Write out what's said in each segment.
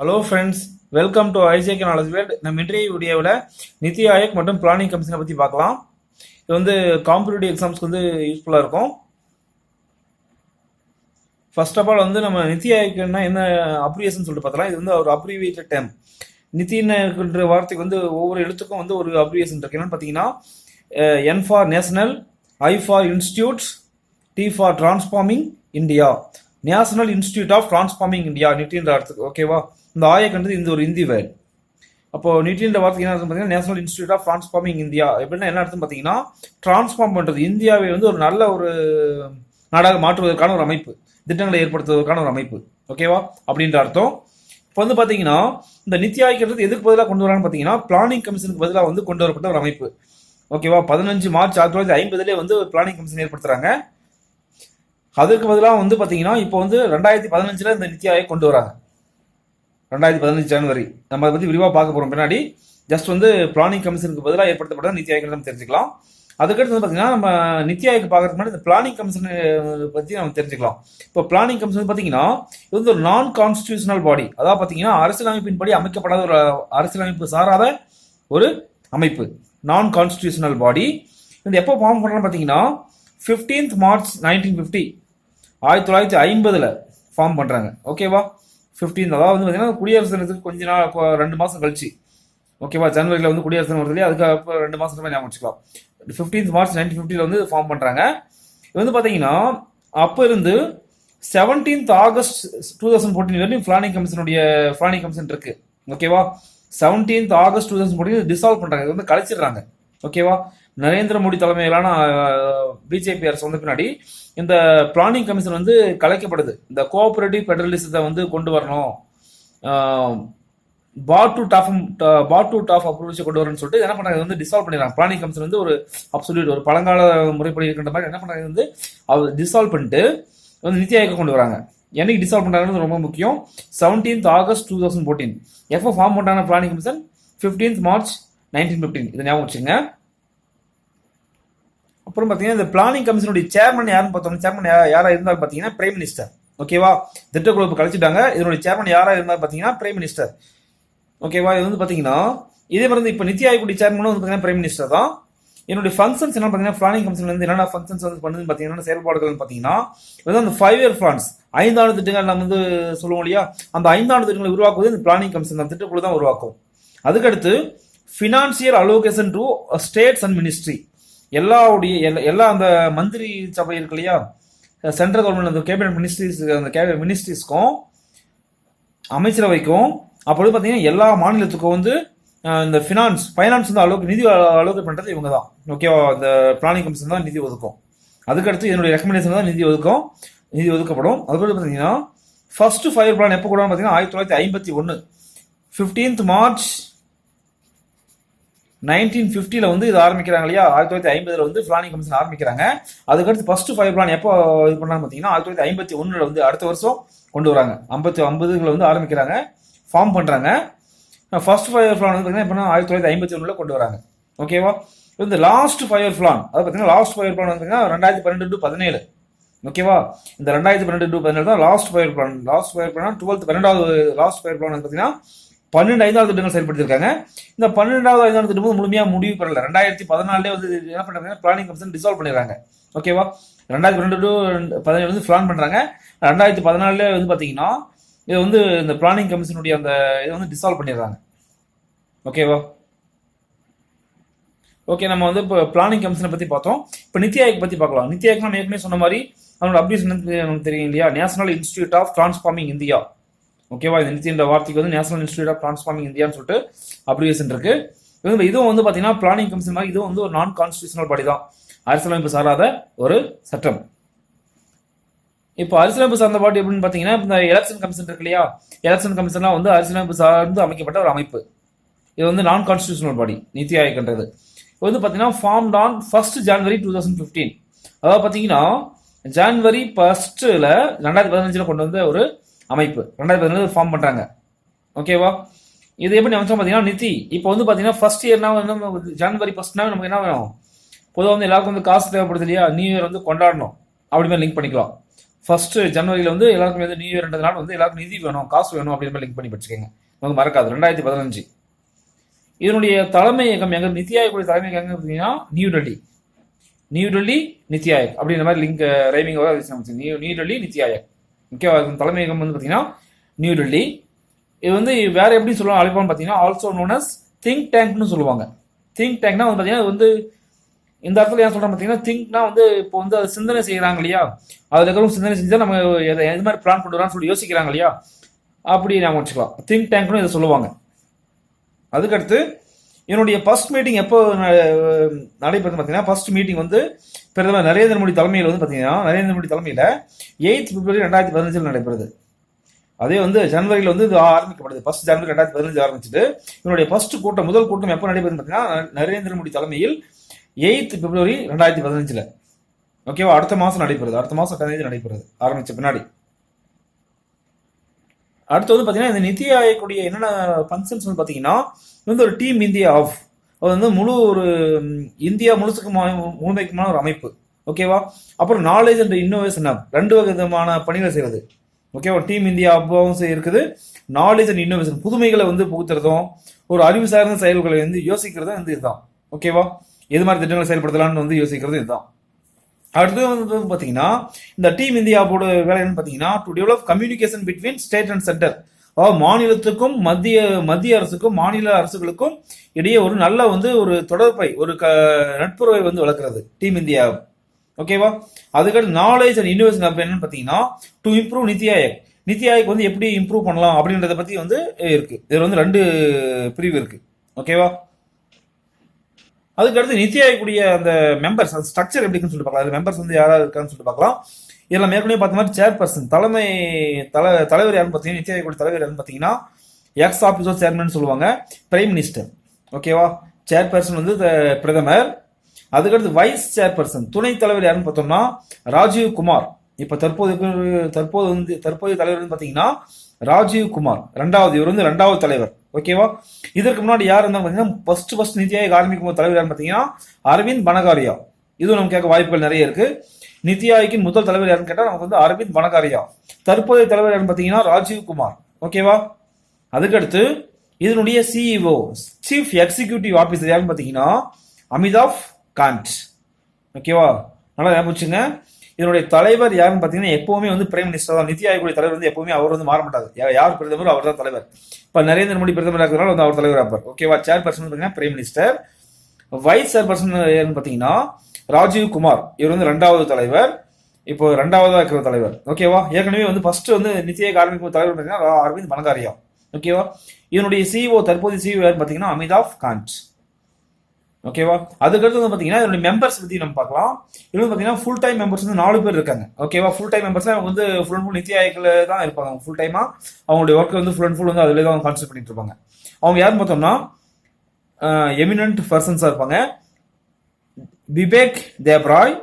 Hello friends welcome to IJK knowledge world நம்ம இன்றைய வீடியோவில் நிதி ஆயோக் மற்றும் பிளானிங் கமிஷனை பற்றி பார்க்கலாம். இது வந்து காம்படிட்டிவ் எக்ஸாம்ஸ்க்கு வந்து யூஸ்ஃபுல்லாக இருக்கும். ஃபர்ஸ்ட் ஆஃப் ஆல் வந்து நம்ம நிதி ஆயோக்னா என்ன அப்ரிவேஷன் சொல்லிட்டு பார்த்தலாம் இது வந்து ஒரு அப்ரிவியேட்டட் டேம் நித்தின்ற வார்த்தைக்கு வந்து ஒவ்வொரு எழுத்துக்கும் வந்து ஒரு அப்ரிவேஷன் இருக்கு. என்னன்னு பார்த்தீங்கன்னா N for national I for institutes T for transforming India national institute of transforming India நிட்டின்ற அர்த்தத்துக்கு. ஓகேவா இந்த ஆயக்கன்றது இந்த ஒரு இந்தி வேர்ட் அப்போ நிட்டின்ற வார்த்தைக்கு என்ன அர்த்தம் பார்த்தீங்கன்னா national institute of transforming India எப்படின்னா என்ன அர்த்தம் பார்த்தீங்கன்னா டிரான்ஸ்ஃபார்ம் பண்ணுறது இந்தியாவை வந்து ஒரு நல்ல ஒரு நாடாக மாற்றுவதற்கான ஒரு அமைப்பு திட்டங்களை ஏற்படுத்துவதற்கான ஒரு அமைப்பு. ஓகேவா அப்படின்ற அர்த்தம். இப்போ வந்து பார்த்தீங்கன்னா இந்த நித்தி ஆய்க்கிறது எதுக்கு பதிலாக கொண்டு வரான்னு பார்த்தீங்கன்னா பிளானிங் கமிஷனுக்கு பதிலாக வந்து கொண்டு வரப்பட்ட ஒரு அமைப்பு. ஓகேவா பதினஞ்சு மார்ச் ஆயிரத்தி தொள்ளாயிரத்தி ஐம்பதுலேயே வந்து பிளானிங் கமிஷன் ஏற்படுத்துறாங்க. அதுக்கு பதிலாக வந்து பார்த்தீங்கன்னா இப்போ வந்து ரெண்டாயிரத்தி பதினஞ்சில் இந்த நித்தி ஆயோக் கொண்டு வராங்க. ரெண்டாயிரத்தி பதினஞ்சு ஜனவரி. நம்ம அதை பற்றி விரிவாக பார்க்க போகிறோம் பின்னாடி ஜஸ்ட் வந்து பிளானிங் கமிஷனுக்கு பதிலாக ஏற்படுத்தப்பட்ட நித்தி ஆயோக் நம்ம தெரிஞ்சுக்கலாம். அதுக்கடுத்து வந்து பார்த்தீங்கன்னா நம்ம நித்தி ஆயோக் பார்க்கறதுக்கு முன்னாடி இந்த பிளானிங் கமிஷன் பற்றி நம்ம தெரிஞ்சுக்கலாம். இப்போ பிளானிங் கமிஷன் பார்த்தீங்கன்னா இது வந்து ஒரு நான் கான்ஸ்டியூஷனல் பாடி அதாவது பார்த்தீங்கன்னா அரசியலமைப்பின்படி அமைக்கப்படாத ஒரு அரசியலமைப்பு சாராத ஒரு அமைப்பு. நான் கான்ஸ்டியூஷனல் பாடி இது எப்போ ஃபார்ம் பண்ணுறோம்னு பார்த்தீங்கன்னா ஃபிஃப்டீன்த் மார்ச் நைன்டீன் ஃபிஃப்டி ஆயிரத்தி தொள்ளாயிரத்தி ஐம்பதில் ஃபார்ம் பண்ணுறாங்க ஓகேவா ஃபிஃப்டீன் அதாவது வந்து பார்த்தீங்கன்னா குடியரசு தினத்துக்கு கொஞ்ச நாள் கொ- ரெண்டு மாதம் கழிச்சு. ஓகேவா ஜனவரியில் வந்து குடியரசு தினம் வருது இல்லையா? அதுக்கு அப்போ ரெண்டு மாதம் ஞாபகம் வச்சுக்கலாம். ஃபிஃப்டீன்த் மார்ச் நைன்டீன் ஃபிஃப்டியில் வந்து ஃபார்ம் பண்ணுறாங்க இது வந்து பார்த்தீங்கன்னா அப்போ இருந்து seventeenth August two thousand fourteen வரையும் பிளானிங் கமிஷனுடைய பிளானிங் கமிஷன் இருக்கு. ஓகேவா seventeenth August two thousand fourteen dissolve பண்ணுறாங்க இது வந்து கழிச்சிடுறாங்க. ஓகேவா நரேந்திர மோடி தலைமையிலான பிஜேபி அரசு வந்த பின்னாடி இந்த பிளானிங் கமிஷன் வந்து கலைக்கப்படுது. இந்த கோஆபரேட்டிவ் ஃபெடரலிசத்தை வந்து கொண்டு வரணும். Bottom to top bottom to top approach கொண்டு வரணும்னு சொல்லிட்டு என்ன பண்றாங்க? வந்து டிசால்வ் பண்ணிடுறாங்க. பிளானிங் கமிஷன் வந்து ஒரு அப்சல்யூட் ஒரு பழங்கால முறைப்படி இருக்கின்ற மாதிரி என்ன பண்றாங்க? வந்து அவர் டிசால்வ் பண்ணிட்டு வந்து நித்தி ஆயோக் கொண்டு வராங்க. என்னைக்கு டிசால்வ் பண்றாங்கன்னு ரொம்ப முக்கியம். Seventeenth August two thousand fourteen எப்போ ஃபார்ம் பண்ணாங்க planning commission fifteenth March nineteen fifteen இதை ஞாபகம் வச்சுங்க அப்புறம் பார்த்தீங்கன்னா இந்த பிளானிங் கமிஷனுடைய சேர்மன் யாருன்னு பார்த்தோம்னா சேர்மன் யாரா இருந்தாலும் பார்த்தீங்கன்னா பிரைம் மினிஸ்டர் ஓகேவா திட்டக்குழு கழிச்சிட்டாங்க. இதனுடைய சேர்மன் யாரா இருந்தாலும் பார்த்தீங்கன்னா பிரைம் மினிஸ்டர் ஓகேவா இது வந்து பார்த்தீங்கன்னா இதே மாதிரி வந்து இப்போ நித்தி ஆயோக்குடைய சேர்மனும் வந்து பார்த்தீங்கன்னா பிரைம் மினிஸ்டர் தான். என்னுடைய ஃபங்க்ஷன்ஸ் என்ன பார்த்தீங்கன்னா பிளானிங் கமிஷன் வந்து என்னென்ன ஃபங்க்ஷன்ஸ் வந்து பண்ணுதுன்னு பார்த்தீங்கன்னா என்னென்ன செயல்பாடுகள்னு பார்த்தீங்கன்னா இது வந்து அந்த ஃபைவ் இயர் பிளான்ஸ் ஐந்தாண்டு திட்டங்கள் நம்ம வந்து சொல்லுவோம் இல்லையா? அந்த ஐந்தாண்டு திட்டங்களை உருவாக்குவது இந்த பிளானிங் கமிஷன் அந்த திட்டக்குழு தான் உருவாக்கும். அதுக்கடுத்து financial allocation to states and ministry எல்லாவுடைய எல்லா- அந்த மந்திரி சபை இருக்கு இல்லையா? சென்ட்ரல் கவர்மெண்ட் அந்த கேபினட் மினிஸ்ட்ரிஸ் அந்த கேபினட் மினிஸ்ட்ரிஸ்க்கும் அமைச்சரவைக்கும் அப்பொழுது பார்த்தீங்கன்னா எல்லா மாநிலத்துக்கும் வந்து இந்த ஃபினான்ஸ் ஃபைனான்ஸ் வந்து அளவுக்கு நிதி அலோகேட் பண்ணுறது இவங்க தான் ஓகேவா இந்த பிளானிங் கமிஷன் தான் நிதி ஒதுக்கும். அதுக்கடுத்து என்னுடைய ரெக்கமெண்டேஷன் தான் நிதி ஒதுக்கும் நிதி ஒதுக்கப்படும். அதுக்கடுத்து பார்த்தீங்கன்னா ஃபர்ஸ்ட் ஃபயர் பிளான் எப்போ கூட பார்த்தீங்கன்னா ஆயிரத்தி தொள்ளாயிரத்தி ஐம்பத்தி ஒன்று ஃபிஃப்டீன்த் மார்ச் நைன்டீன் ஃபிஃப்டியில் வந்து இது ஆரம்பிக்கிறாங்க இல்லையா? ஆயிரத்தி தொள்ளாயிரத்தி ஐம்பதுல வந்து பிளானிங் கமிஷன் ஆரம்பிக்கிறாங்க. அதுக்கடுத்து ஃபர்ஸ்ட் ஃபைவ் பிளான் எப்போ இது பண்ணாங்க பார்த்தீங்கன்னா ஆயிரத்தி தொள்ளாயிரத்தி ஐம்பத்தி ஒன்றில் வந்து அடுத்த வருஷம் கொண்டு வராங்க. ஐம்பத்தி ஐம்பதுல வந்து ஆரம்பிக்கிறாங்க. ஃபார்ம் பண்ணுறாங்க ஃபர்ஸ்ட் ஃபைவ் பிளான் வந்து பார்த்தீங்கன்னா ஆயிரத்தி தொள்ளாயிரத்தி ஐம்பத்தி ஒன்றில் கொண்டு வராங்க. ஓகேவா இந்த லாஸ்ட் ஃபைவ் பிளான் அது பார்த்தீங்கன்னா லாஸ்ட் ஃபைவ் பிளான் வந்து பார்த்தீங்கன்னா ரெண்டாயிரத்தி பன்னெண்டு டு பதினேழு. ஓகேவா இந்த ரெண்டாயிரத்தி பன்னெண்டு டு பதினேழு தான் last five year plan last five year plan twelfth பன்னெண்டாவது லாஸ்ட் ஃபயர் பிளான் பார்த்தீங்கன்னா பன்னெண்டு ஐந்தாவது திட்டங்கள் செயல்படுத்திருக்காங்க இந்த பன்னெண்டாவது ஐந்தாவது திட்டம் வந்து முழுமையாக முடிவு பெறல. ரெண்டாயிரத்தி பதினாலே வந்து இது என்ன பண்ணுறாங்க பிளானிங் கமிஷன் டிசால்வ் பண்ணிடுறாங்க. ஓகேவா ரெண்டாயிரத்தி பன்னெண்டு டு பதினேழு வந்து பிளான் பண்ணுறாங்க ரெண்டாயிரத்தி பதினாலே வந்து பார்த்தீங்கன்னா இது வந்து இந்த பிளானிங் கமிஷனுடைய அந்த இதை வந்து டிசால்வ் பண்ணிடுறாங்க. ஓகேவா ஓகே நம்ம வந்து இப்போ பிளானிங் கமிஷனை பற்றி பார்த்தோம். இப்போ நித்தி ஆயோக் பற்றி பார்க்கலாம். நித்தி ஆயோக் நம்ம ஏற்கனவே சொன்ன மாதிரி அதனோட அப்டேஷன் நமக்கு தெரியும் இல்லையா? National institute of transforming India ஓகேவா? இந்த நித்தின்ற வார்த்தைக்கு வந்து நேஷனல் இன்ஸ்டியூட் ஆஃப் டிரான்ஸ்ஃபார்மிங் இந்தியான்னு சொல்லிட்டு அப்ளிகேஷன் இருக்கு. இதுவும் வந்து பார்த்தீங்கன்னா பிளானிங் கமிஷன் மாதிரி இதுவும் வந்து ஒரு நான் கான்ஸ்டியூஷனல் பாடி தான். அரசியலமைப்பு சாராத ஒரு சட்டம். இப்போ அரசியலமைப்பு சார்ந்த பாட்டு எப்படின்னு பார்த்தீங்கன்னா இந்த எலெக்ஷன் கமிஷன் இருக்கு இல்லையா? எலெக்ஷன் கமிஷன்லாம் வந்து அரசியலமைப்பு சார்ந்து அமைக்கப்பட்ட ஒரு அமைப்பு. இது வந்து நான் கான்ஸ்டியூஷனல் பாடி நித்தி ஆயோக்ன்றது. இது வந்து பார்த்தீங்கன்னா form on first January two thousand fifteen அதாவது பார்த்தீங்கன்னா ஜான்வரி ஃபர்ஸ்ட்டில் ரெண்டாயிரத்தி பதினஞ்சில் கொண்டு வந்த ஒரு அமைப்பு. ரெண்டாயிரத்தி பதினஞ்சு ஃபார்ம் பண்ணுறாங்க ஓகேவா இது எப்படி அமைச்சோம் பார்த்தீங்கன்னா நிதி. இப்போ வந்து பார்த்தீங்கன்னா ஃபர்ஸ்ட் இயர்னா வந்து ஜனவரி ஃபர்ஸ்ட்னா நமக்கு என்ன வேணும்? பொதுவாக வந்து எல்லாருக்கும் வந்து காசு தேவைப்படுது இல்லையா? நியூ இயர் வந்து கொண்டாடணும். அப்படி மாதிரி லிங்க் பண்ணிக்கலாம். ஃபர்ஸ்ட் ஜனவரியில் வந்து எல்லாருக்கும் வந்து நியூ இயர் ரெண்டு நாள் வந்து எல்லாருக்கும் நிதி வேணும் காசு வேணும் அப்படின்ற மாதிரி லிங்க் பண்ணி படிச்சுக்கோங்க. நமக்கு மறக்காது. ரெண்டாயிரத்தி பதினஞ்சு. இதனுடைய தலைமையகம் எங்க? நித்தி ஆயோக்குடைய தலைமை எங்க பார்த்தீங்கன்னா? New Delhi New Delhi NITI Aayog. அப்படின்ற மாதிரி link rhyming new new Delhi NITI Aayog. ஓகேவா தலைமையகம் வந்து பார்த்தீங்கன்னா நியூ டெல்லி. இது வந்து வேறு எப்படி சொல்லுவாங்க அழைப்பான்னு பார்த்தீங்கன்னா ஆல்சோ நோன் அஸ் திங்க் டேங்க்னு சொல்லுவாங்க. திங்க் டேங்க்னா வந்து பார்த்தீங்கன்னா வந்து இந்த இடத்துல ஏன் சொல்கிறேன் பார்த்தீங்கன்னா திங்க்னா வந்து இப்போ வந்து அது சிந்தனை செய்கிறாங்க இல்லையா? அதுக்கப்புறம் சிந்தனை செஞ்சால் நம்ம எதை எது மாதிரி பிளான் கொண்டு வரான்னு சொல்லி யோசிக்கிறாங்க இல்லையா? அப்படி நாம் வச்சுக்கலாம். திங்க் டேங்க்னு இதை சொல்லுவாங்க. அதுக்கடுத்து என்னுடைய ஃபர்ஸ்ட் மீட்டிங் எப்போ நடைபெறுது பார்த்தீங்கன்னா ஃபர்ஸ்ட் மீட்டிங் வந்து பிரதமர் நரேந்திர மோடி தலைமையில் வந்து பார்த்தீங்கன்னா நரேந்திர மோடி தலைமையில் எயித் பிப்ரவரி ரெண்டாயிரத்தி பதினஞ்சில் நடைபெறுது. அதே வந்து ஜனவரியில் வந்து இது ஆரம்பிக்கப்படுது. ஃபர்ஸ்ட் ஜனவரி ரெண்டாயிரத்தி பதினஞ்சு ஆரம்பிச்சுட்டு இதனுடைய ஃபர்ஸ்ட் கூட்டம் முதல் கூட்டம் எப்போ நடைபெறுது பார்த்தீங்கன்னா நரேந்திர மோடி தலைமையில் எயித் பிப்ரவரி ரெண்டாயிரத்தி பதினஞ்சில். ஓகேவா அடுத்த மாதம் நடைபெறுது. அடுத்த மாதம் பதினஞ்சு நடைபெறுது. ஆரம்பித்த பின்னாடி. அடுத்து வந்து பார்த்தீங்கன்னா இந்த நிதி ஆயோக்குடைய என்னென்ன ஃபங்க்ஷன்ஸ் வந்து பார்த்தீங்கன்னா வந்து ஒரு டீம் இந்தியா ஆஃப் அது வந்து முழு ஒரு இந்தியா முழுசுக்கு முழுமைக்குமான ஒரு அமைப்பு. ஓகேவா அப்புறம் நாலேஜ் அண்ட் இன்னோவேஷன் ஹப் ரெண்டு விதமான பணிகளை செய்வது. ஓகேவா டீம் இந்தியா அப்பாவும் இருக்குது. நாலேஜ் அண்ட் இன்னோவேஷன் புதுமைகளை வந்து புகுத்துறதும் ஒரு அறிவு சார்ந்த செயல்களை வந்து யோசிக்கிறதும் வந்து இதுதான். ஓகேவா எது மாதிரி திட்டங்களை செயல்படுத்தலாம்னு வந்து யோசிக்கிறது இதுதான். அடுத்து வந்து பார்த்தீங்கன்னா இந்த டீம் இந்தியாவோட வேலை என்னன்னு பார்த்தீங்கன்னா to develop communication between state and centre அதாவது மாநிலத்துக்கும் மத்திய மத்திய அரசுக்கும் மாநில அரசுகளுக்கும் இடையே ஒரு நல்ல வந்து ஒரு தொடர்பை ஒரு க நட்புறவை வந்து வளர்க்குறது டீம் இந்தியா ஓகேவா அதுக்கடுத்து நாலேஜ் அண்ட் இன்னோவேஷன் அப்ப என்னன்னு பார்த்தீங்கன்னா டு இம்ப்ரூவ் நித்தி ஆயோக். நித்தி ஆயோக் வந்து எப்படி இம்ப்ரூவ் பண்ணலாம் அப்படின்றத பற்றி வந்து இருக்கு. இதில் வந்து ரெண்டு பிரிவு இருக்கு. ஓகேவா அதுக்கடுத்து நித்தி ஆயோக்குடைய அந்த மெம்பர்ஸ் அந்த ஸ்ட்ரக்சர் எப்படி இருக்குன்னு சொல்லிட்டு பார்க்கலாம். அது மெம்பர்ஸ் வந்து யாராவது இருக்கான்னு சொல்லிட்டு பார்க்கலாம். இதில் மேற்கொண்டே பார்த்த மாதிரி சேர்பர்சன் தலைமை தலை தலைவர் யாருன்னு பார்த்தீங்கன்னா நித்தி ஆயோக்குடைய தலைவர் யாருன்னு பார்த்தீங்கன்னா எக்ஸ் ஆஃபீஸர் சேர்மன் சொல்லுவாங்க பிரைம் மினிஸ்டர் ஓகேவா சேர்பர்சன் வந்து த- பிரதமர். அதுக்கடுத்து வைஸ் சேர்பர்சன் துணைத் தலைவர் யாருன்னு பார்த்தோம்னா ராஜீவ் குமார். இப்போ தற்போது தற்போது வந்து தற்போதைய தலைவர் வந்து பார்த்தீங்கன்னா ராஜீவ் குமார். ரெண்டாவது இவர் வந்து ரெண்டாவது தலைவர். ஓகேவா இதற்கு முன்னாடி யார் இருந்தாங்க பார்த்தீங்கன்னா ஃபர்ஸ்ட் ஃபர்ஸ்ட் நிதி ஆயோக் ஆரம்பிக்கும் போது தலைவர் யாருன்னு பார்த்தீங்கன்னா அரவிந்த் பனகாரியா. இதுவும் நம்ம கேட்க வாய்ப்புகள் நிறைய இருக்கு. நித்தி ஆயோக்கின் முதல் தலைவர் யாருன்னு கேட்டால் நமக்கு வந்து அரவிந்த் பனகாரியா தற்போதைய தலைவர் யாருன்னு பார்த்தீங்கன்னா ராஜீவ்குமார் ஓகேவா அதுக்கடுத்து இதனுடைய சிஇஓ சீஃப் எக்ஸிகியூட்டிவ் ஆஃபீஸர் யாருன்னு பார்த்தீங்கன்னா அமிதாப் காந்த். ஓகேவா நல்லா ஞாபகம் வச்சுங்க இதனுடைய தலைவர் யாருன்னு பார்த்தீங்கன்னா எப்பவுமே வந்து பிரைம் மினிஸ்டர் தான். நிதி ஆயோக்குடைய தலைவர் வந்து எப்பவுமே அவர் வந்து மாற மாட்டார். யார் பிரதமர் அவர் தான் தலைவர். இப்போ நரேந்திர மோடி பிரதமர் இருக்கிறனால வந்து அவர் தலைவர் ஆப்பார் ஓகேவா சேர்பர்சன் பார்த்தீங்கன்னா பிரைம் மினிஸ்டர் வைஸ் சேர்பர்சன் யாருன்னு பார்த்தீங்கன்னா ராஜீவ் குமார். இவர் வந்து ரெண்டாவது தலைவர். இப்போ ரெண்டாவதாக இருக்கிற தலைவர். ஓகேவா ஏற்கனவே வந்து ஃபர்ஸ்ட் வந்து நித்திய ஆயோக் தலைவர் பார்த்தீங்கன்னா அரவிந்த் பனகாரியா ஓகேவா இதனுடைய சிஓ தற்போதைய சிஓ பார்த்தீங்கன்னா அமிதாப் காண்ட் ஓகேவா அதுக்கடுத்து வந்து பார்த்தீங்கன்னா இதனுடைய மெம்பர்ஸ் பற்றி நம்ம பார்க்கலாம். இது வந்து பார்த்தீங்கன்னா ஃபுல் டைம் மெம்பர்ஸ் வந்து நாலு பேர் இருக்காங்க. ஓகேவா ஃபுல் டைம் மெம்பர்ஸ் அவங்க வந்து ஃபுல் அண்ட் ஃபுல் நித்தி ஆயோக்கில் தான் இருப்பாங்க. ஃபுல் டைமாக அவங்களுடைய ஒர்க் வந்து ஃபுல் அண்ட் ஃபுல் வந்து அதில் தான் கான்சென்ட் பண்ணிட்டு இருப்பாங்க. அவங்க யாருன்னு பார்த்தோம்னா எமினன்ட் பர்சன்ஸாக இருப்பாங்க. விவேக் தேவ்ராய்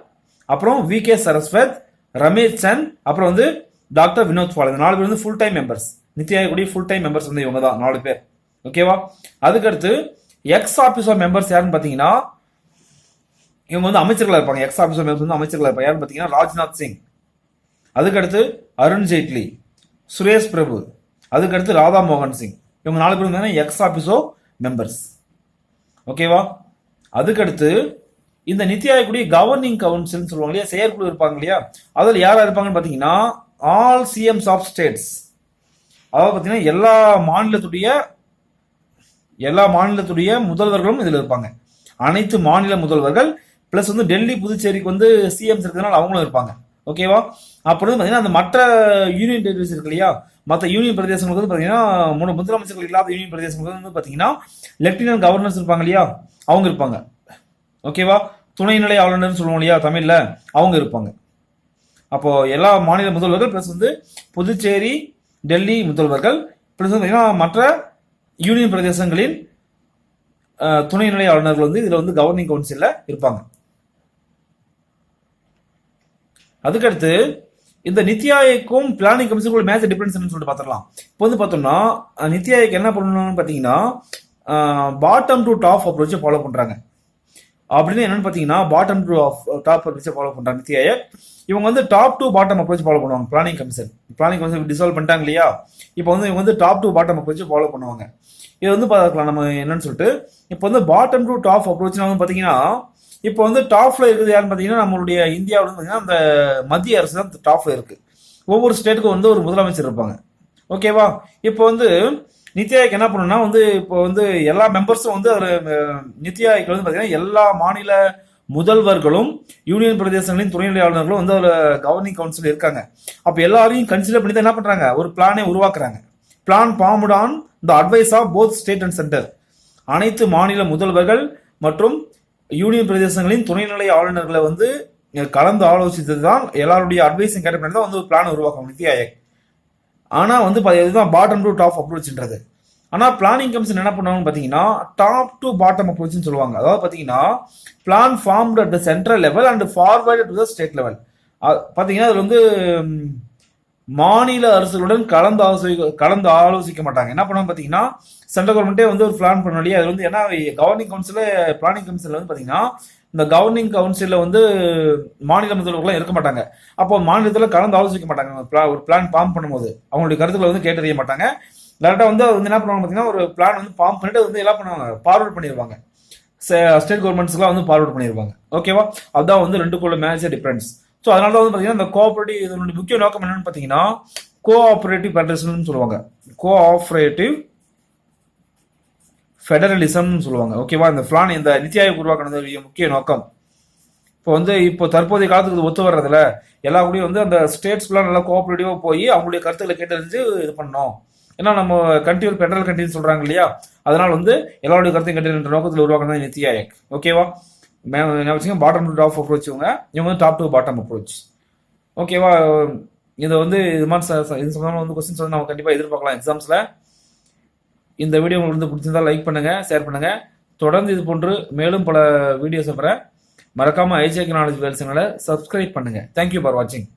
அப்புறம் வி கே சரஸ்வத் ரமேஷ் சந்த் அப்புறம் வந்து டாக்டர் வினோத் பால். இந்த நாலு பேர் வந்து full time members NITI full time members வந்து இவங்க தான் நாலு பேர். ஓகேவா அதுக்கடுத்து எக்ஸ் ஆஃபீஸர் மெம்பர்ஸ் யாருன்னு பார்த்தீங்கன்னா இவங்க வந்து அமைச்சர்களாக இருப்பாங்க. எக்ஸ் ஆஃபீஸர் மெம்பர்ஸ் வந்து அமைச்சர்களாக இருப்பாங்க. யாருன்னு பார்த்தீங்கன்னா ராஜ்நாத் சிங். அதுக்கடுத்து அருண் ஜேட்லி சுரேஷ் பிரபு. அதுக்கடுத்து ராதா மோகன் சிங். இவங்க நாலு பேர் வந்து எக்ஸ் ஆஃபீஸோ மெம்பர்ஸ் ஓகேவா? அதுக்கடுத்து இந்த நித்தி ஆயோக்குடைய கவர்னிங் கவுன்சில்னு சொல்லுவாங்க இல்லையா? செயற்குழு இருப்பாங்க இல்லையா? அதில் யாராக இருப்பாங்கன்னு பார்த்தீங்கன்னா ஆல் சிஎம்ஸ் ஆஃப் ஸ்டேட்ஸ் அதாவது பார்த்தீங்கன்னா எல்லா மாநிலத்துடைய எல்லா மாநிலத்துடைய முதல்வர்களும் இதில் இருப்பாங்க. அனைத்து மாநில முதல்வர்கள் ப்ளஸ் வந்து டெல்லி புதுச்சேரிக்கு வந்து சிஎம்ஸ் இருக்கிறதுனால அவங்களும் இருப்பாங்க. ஓகேவா? அப்புறம் பார்த்தீங்கன்னா அந்த மற்ற யூனியன் டெரிட்டரிஸ் இருக்கு இல்லையா? மற்ற யூனியன் பிரதேசங்களுக்கு வந்து பார்த்தீங்கன்னா மூணு முதலமைச்சர்கள் இல்லாத யூனியன் பிரதேசங்களுக்கு வந்து பார்த்தீங்கன்னா லெப்டினன்ட் கவர்னர்ஸ் இருப்பாங்க இல்லையா? அவங்க இருப்பாங்க. ஓகேவா? துணைநிலை ஆளுநர்னு சொல்லுவோம் இல்லையா தமிழில்? அவங்க இருப்பாங்க. அப்போ எல்லா மாநில முதல்வர்கள் ப்ளஸ் வந்து புதுச்சேரி டெல்லி முதல்வர்கள் ப்ளஸ் வந்து பார்த்தீங்கன்னா மற்ற யூனியன் பிரதேசங்களின் துணைநிலை ஆளுநர்கள் வந்து இதில் வந்து கவர்னிங் கவுன்சிலில் இருப்பாங்க. அதுக்கடுத்து இந்த நித்தி பிளானிங் கமிஷனுக்குள்ள மேஜர் டிஃபரன்ஸ் சொல்லிட்டு பார்த்துடலாம். இப்போ வந்து பார்த்தோம்னா அஹ், நித்தி என்ன பண்ணணும்னு பார்த்தீங்கன்னா பாட்டம் டு டாப் அப்ரோச்சை ஃபாலோ பண்ணுறாங்க அப்படின்னு என்னன்னு பார்த்தீங்கன்னா பாட்டம் டு ஆஃப் டாப் அப்ரோச்சை ஃபாலோ பண்ணுறாங்க நித்தி இவங்க வந்து top to bottom approach follow பண்ணுவாங்க planning commission planning commission dissolve பண்ணிட்டாங்க இல்லையா? இப்போ வந்து இவங்க வந்து டாப் டு பாட்டம் அப்ரோச்சை ஃபாலோ பண்ணுவாங்க. இது வந்து பார்க்கலாம் நம்ம என்னன்னு சொல்லிட்டு. இப்போ வந்து பாட்டம் டு டாப் அப்ரோச்னா வந்து பார்த்தீங்கன்னா இப்போ வந்து டாப்ல இருக்குது யாருன்னு பார்த்தீங்கன்னா நம்மளுடைய இந்தியாவில் பார்த்தீங்கன்னா அந்த மத்திய அரசு தான் டாப்ல இருக்கு. ஒவ்வொரு ஸ்டேட்டுக்கும் வந்து ஒரு முதலமைச்சர் இருப்பாங்க. ஓகேவா இப்போ வந்து நித்தி ஆயோக் என்ன பண்ணுன்னா வந்து இப்போ வந்து எல்லா மெம்பர்ஸும் வந்து அதில் நித்தி ஆயோக் வந்து பார்த்தீங்கன்னா எல்லா மாநில முதல்வர்களும் யூனியன் பிரதேசங்களின் துணைநிலை ஆளுநர்களும் வந்து அதில் கவர்னிங் கவுன்சில் இருக்காங்க. அப்போ எல்லாரையும் கன்சிடர் பண்ணி தான் என்ன பண்ணுறாங்க ஒரு பிளானே உருவாக்குறாங்க. Plan formed on the advice of both state and centre அனைத்து மாநில முதல்வர்கள் மற்றும் யூனியன் பிரதேசங்களின் துணைநிலை ஆளுநர்களை வந்து கலந்து ஆலோசித்தது தான் எல்லாருடைய அட்வைஸும் கேட்ட தான் வந்து ஒரு பிளான் உருவாக்கும். நித்தி ஆயோக். ஆனால் வந்து இதுதான் பாட்டம் டு டாப் அப்ரோச்ன்றது ஆனால் பிளானிங் கமிஷன் என்ன பண்ணுவாங்கன்னு பார்த்தீங்கன்னா டாப் டு பாட்டம் அப்ரோச்னு சொல்லுவாங்க. அதாவது பார்த்தீங்கன்னா plan formed at the central level and forward to the state level பார்த்தீங்கன்னா அதில் வந்து மாநில அரசுகளுடன் கலந்து ஆலோசிக்க கலந்து ஆலோசிக்க மாட்டாங்க. என்ன பண்ணுவாங்க பார்த்தீங்கன்னா சென்ட்ரல் கவர்மெண்ட்டே வந்து ஒரு பிளான் பண்ண இல்லையா? அது வந்து ஏன்னா கவர்னிங் கவுன்சில் பிளானிங் கவுன்சில் வந்து பார்த்தீங்கன்னா இந்த கவர்னிங் கவுன்சிலில் வந்து மாநில முதல்வர்கள்லாம் இருக்க மாட்டாங்க. அப்போ மாநிலத்தில் கலந்து ஆலோசிக்க மாட்டாங்க. ஒரு ஒரு பிளான் ஃபார்ம் பண்ணும்போது. அவங்களுடைய கருத்துக்களை வந்து கேட்டறிய மாட்டாங்க. டேரெக்டாக வந்து அது வந்து என்ன பண்ணுவாங்க பார்த்தீங்கன்னா ஒரு பிளான் வந்து ஃபார்ம் பண்ணிட்டு வந்து என்ன பண்ணுவாங்க? ஃபார்வர்ட் பண்ணிடுவாங்க ஸ்டேட் கவர்மெண்ட்ஸ்க்குலாம் வந்து ஃபார்வர்ட் பண்ணிடுவாங்க ஓகேவா அதுதான் வந்து ரெண்டுக்குள்ள மேஜர் டிஃப்ரென்ஸ் ஸோ அதனால வந்து பார்த்தீங்கன்னா இந்த கோஆபரேட்டிவ் இதனுடைய முக்கிய நோக்கம் என்னன்னு பார்த்தீங்கன்னா கோஆபரேட்டிவ் ஃபெடரேஷன் சொல்லுவாங்க. கோஆபரேட்டிவ் ஃபெடரலிசம்னு சொல்லுவாங்க. ஓகேவா இந்த பிளான் இந்த நித்தி ஆயோக் உருவாக்கினது முக்கிய நோக்கம். இப்போ வந்து இப்போ தற்போதைய காலத்துக்கு இது ஒத்து வர்றதுல எல்லா கூடயும் வந்து அந்த ஸ்டேட்ஸ்க்குலாம் நல்லா கோஆபரேட்டிவாக போய் அவங்களுடைய கருத்துக்களை கேட்டறிஞ்சு இது பண்ணோம் ஏன்னா நம்ம கண்ட்ரி ஃபெடரல் கண்ட்ரின்னு சொல்கிறாங்க இல்லையா? அதனால் வந்து எல்லாருடைய கருத்தையும் கண்டிப்பாக நோக்கத்தில் உருவாக்கினது நித்தி ஆயோக். ஓகேவா பாட்டம் டு டாப் அப்ரோச் இவங்க இவங்க வந்து டாப் டு பாட்டம் அப்ரோச் ஓகேவா இதை வந்து இது மாதிரி ச- இது சம்பந்தமாக வந்து கொஸ்டின்ஸ் வந்து நம்ம கண்டிப்பாக எதிர்பார்க்கலாம் எக்ஸாம்ஸில் இந்த வீடியோ உங்களுக்கு வந்து பிடிச்சிருந்தா லைக் பண்ணுங்கள் ஷேர் பண்ணுங்கள் தொடர்ந்து இது போன்று மேலும் பல வீடியோஸ் வர மறக்காமல் ஐஜேக் நாலேஜ் வேல் சப்ஸ்கிரைப் பண்ணுங்கள் தேங்க்யூ ஃபார் வாட்சிங்